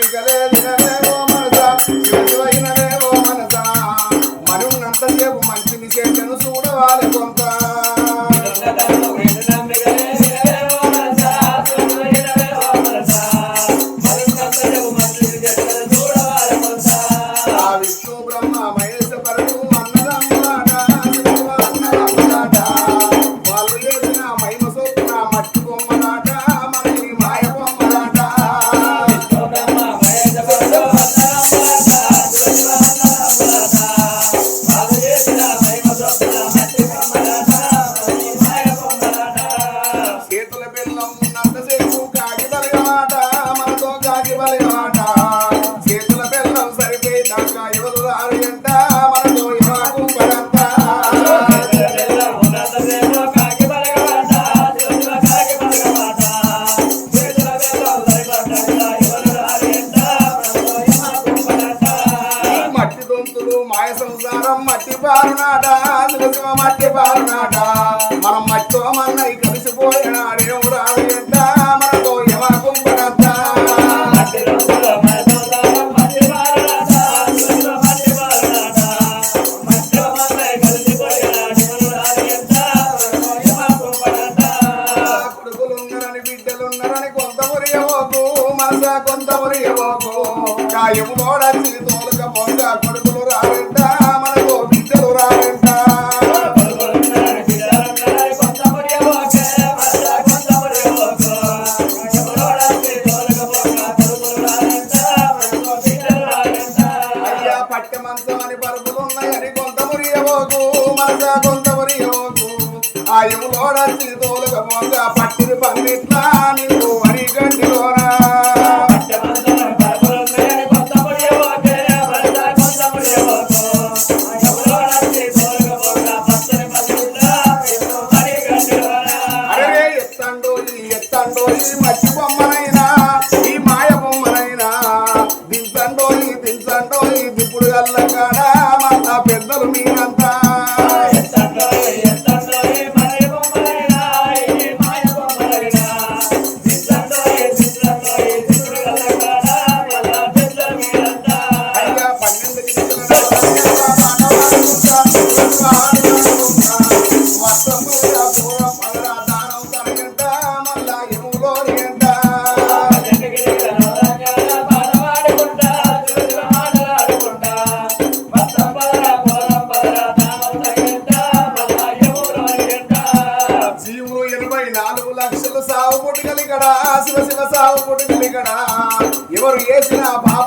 నమ్మికలే దినవేవో మనసా. శివ శివ మనసా. మనున్నంతసేపు మంచిని చేతను చూడవాలి కొంత. సంసారం మట్టి పారునాట శివ మట్టి పారునాట మనం మట్టితో మన్నై కలిసిపోయినాడు ఎంట మనతో ఇవాకు పడంత కొడుకులున్నారని బిడ్డలున్నారని కొంత మురియవోకు మనస కొంత మురియవోకు కాయము తోడచ్చి తోలుక పొంగ కొడుకులు రారంట మురియవోకు మనస కొంత మురియవోకు ఆయము తోడచ్చి తోలుక పొంగ పట్టిని పన్నిట్లా నిన్ను వరి గంటిలోనా అరే శివ శివ సాగు పుట్టుకలికడ ఎవరు వేసిన పాప